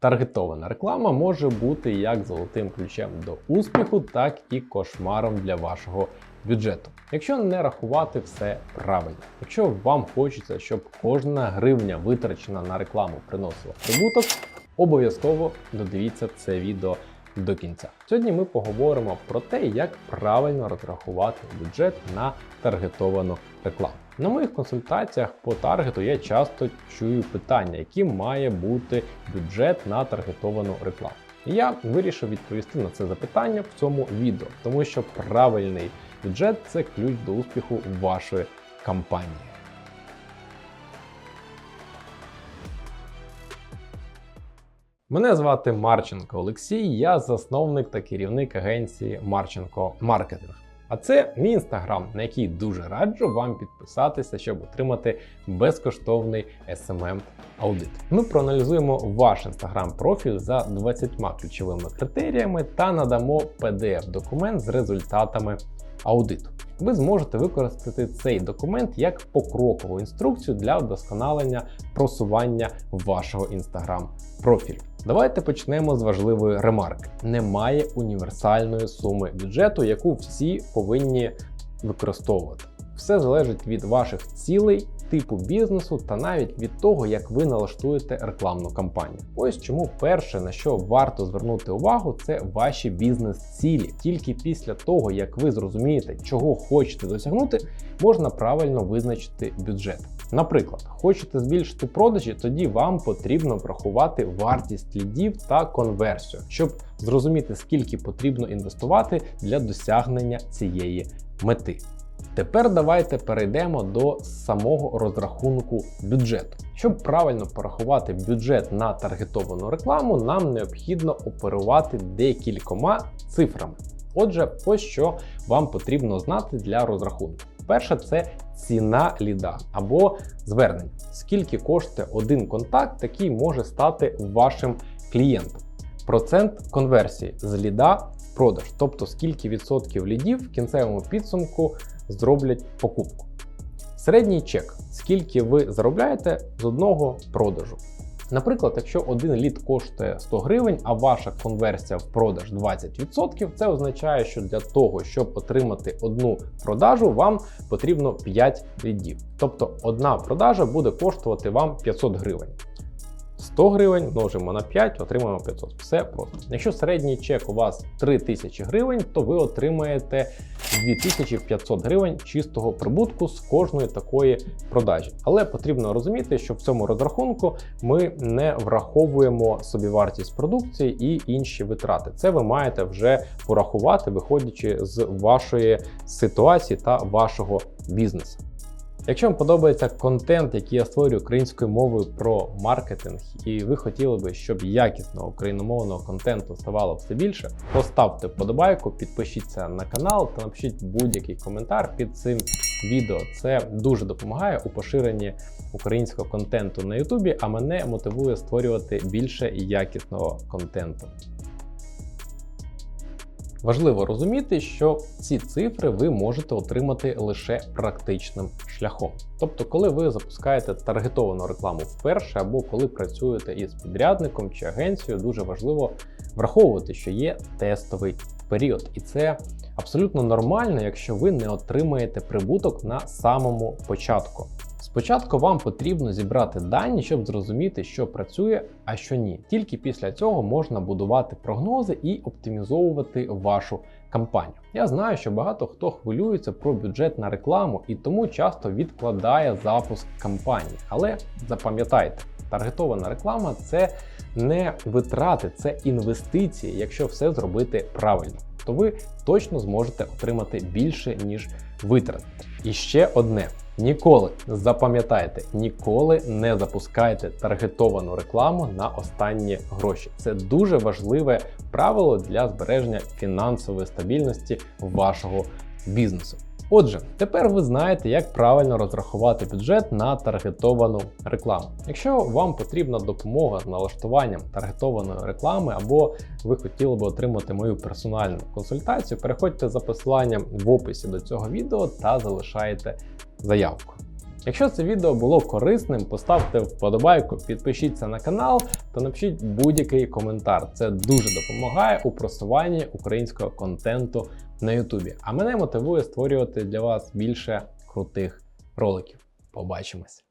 Таргетована реклама може бути як золотим ключем до успіху, так і кошмаром для вашого бюджету, якщо не рахувати все правильно. Якщо вам хочеться, щоб кожна гривня витрачена на рекламу приносила прибуток, обов'язково додивіться це відео до кінця. Сьогодні ми поговоримо про те, як правильно розрахувати бюджет на таргетовану рекламу. На моїх консультаціях по таргету я часто чую питання, яким має бути бюджет на таргетовану рекламу. І я вирішив відповісти на це запитання в цьому відео, тому що правильний бюджет це ключ до успіху вашої кампанії. Мене звати Марченко Олексій, я засновник та керівник агенції Марченко Маркетинг. А це мій інстаграм, на який дуже раджу вам підписатися, щоб отримати безкоштовний smm аудит. Ми проаналізуємо ваш інстаграм профіль за 20 ключовими критеріями та надамо pdf документ з результатами аудиту. Ви зможете використати цей документ як покрокову інструкцію для вдосконалення просування вашого інстаграм профілю. Давайте почнемо з важливої ремарки: немає універсальної суми бюджету, яку всі повинні використовувати. Все залежить від ваших цілей, типу бізнесу та навіть від того, як ви налаштуєте рекламну кампанію. Ось чому перше, на що варто звернути увагу, це ваші бізнес-цілі. Тільки після того, як ви зрозумієте, чого хочете досягнути, можна правильно визначити бюджет. Наприклад, хочете збільшити продажі, тоді вам потрібно врахувати вартість лідів та конверсію, щоб зрозуміти, скільки потрібно інвестувати для досягнення цієї мети. Тепер давайте перейдемо до самого розрахунку бюджету. Щоб правильно порахувати бюджет на таргетовану рекламу, нам необхідно оперувати декількома цифрами. Отже, ось що вам потрібно знати для розрахунку. Перше, це ціна ліда або звернення. Скільки коштує один контакт, який може стати вашим клієнтом. Процент конверсії з ліда в продаж, тобто скільки відсотків лідів в кінцевому підсумку зроблять покупку. Середній чек, скільки ви заробляєте з одного продажу. Наприклад, якщо один лід коштує 100 гривень, а ваша конверсія в продаж 20%, це означає, що для того, щоб отримати одну продажу, вам потрібно 5 лідів. Тобто одна продажа буде коштувати вам 500 гривень. 100 гривень множимо на 5, отримаємо 500. Все просто. Якщо середній чек у вас 3000 гривень, то ви отримаєте 2500 гривень чистого прибутку з кожної такої продажі. Але потрібно розуміти, що в цьому розрахунку ми не враховуємо собівартість продукції і інші витрати. Це ви маєте вже порахувати, виходячи з вашої ситуації та вашого бізнесу. Якщо вам подобається контент, який я створюю українською мовою про маркетинг, і ви хотіли би, щоб якісного україномовного контенту ставало все більше, поставте вподобайку, підпишіться на канал та напишіть будь-який коментар під цим відео. Це дуже допомагає у поширенні українського контенту на Ютубі, а мене мотивує створювати більше якісного контенту. Важливо розуміти, що ці цифри ви можете отримати лише практичним шляхом. Тобто, коли ви запускаєте таргетовану рекламу вперше, або коли працюєте із підрядником чи агенцією, дуже важливо враховувати, що є тестовий період, і це абсолютно нормально, якщо ви не отримаєте прибуток на самому початку. Спочатку вам потрібно зібрати дані, щоб зрозуміти, що працює, а що ні. Тільки після цього можна будувати прогнози і оптимізовувати вашу кампанію. Я знаю, що багато хто хвилюється про бюджет на рекламу і тому часто відкладає запуск кампанії. Але запам'ятайте, таргетована реклама це не витрати, це інвестиції, якщо все зробити правильно. То ви точно зможете отримати більше, ніж витрат. І ще одне. Ніколи запам'ятайте, ніколи не запускайте таргетовану рекламу на останні гроші. Це дуже важливе правило для збереження фінансової стабільності вашого бізнесу. Отже, тепер ви знаєте, як правильно розрахувати бюджет на таргетовану рекламу. Якщо вам потрібна допомога з налаштуванням таргетованої реклами, або ви хотіли би отримати мою персональну консультацію, переходьте за посиланням в описі до цього відео та залишайте заявку. Якщо це відео було корисним, поставте вподобайку, підпишіться на канал та напишіть будь-який коментар. Це дуже допомагає у просуванні українського контенту на Ютубі. А мене мотивує створювати для вас більше крутих роликів. Побачимось!